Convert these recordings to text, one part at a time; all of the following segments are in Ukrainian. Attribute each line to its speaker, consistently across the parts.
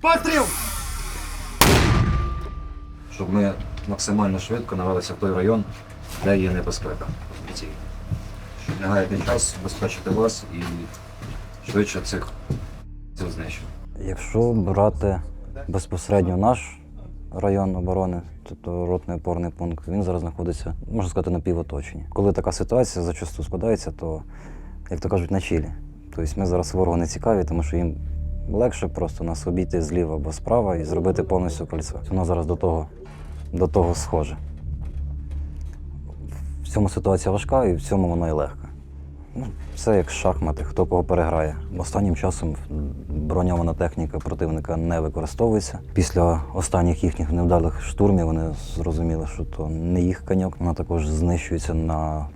Speaker 1: Постріл!
Speaker 2: Щоб ми максимально швидко навелися в той район, де є небезпека. Щоб не гаяти час, безпечити вас і швидше цих цих знищити.
Speaker 3: Якщо брати безпосередньо наш район оборони, тобто ротний опорний пункт, він зараз знаходиться, можна сказати, на півоточенні. Коли така ситуація зачасту складається, то, як то кажуть, на чілі. Тобто ми зараз ворогу не цікаві, тому що їм легше просто нас обійти зліва або справа і зробити повністю кольцо. Воно зараз до того, до того схоже. В цьому ситуація важка і в цьому вона і легка. Ну, Все як шахмати, хто кого переграє. Останнім часом броньована техніка противника не використовується. Після останніх їхніх невдалих штурмів вони зрозуміли, що то не їх коньок. Вона також знищується на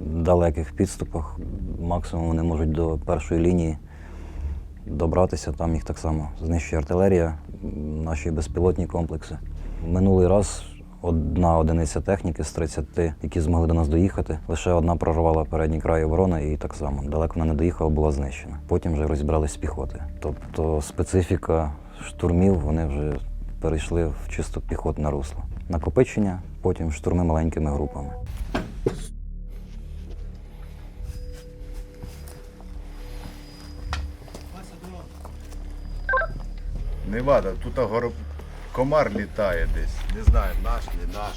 Speaker 3: далеких підступах. Максимум вони можуть до першої лінії добратися. Там їх так само знищує артилерія, наші безпілотні комплекси. Минулий раз одна одиниця техніки з 30, які змогли до нас доїхати. Лише одна прорвала передній край оборони і так само далеко вона не доїхала, була знищена. Потім вже розібрались з піхоти. Тобто специфіка штурмів вони вже перейшли в чисто піхотне русло. Накопичення, потім штурми маленькими групами.
Speaker 4: Не вада, тут гор... комар літає десь. Не знаю, наш, не наш.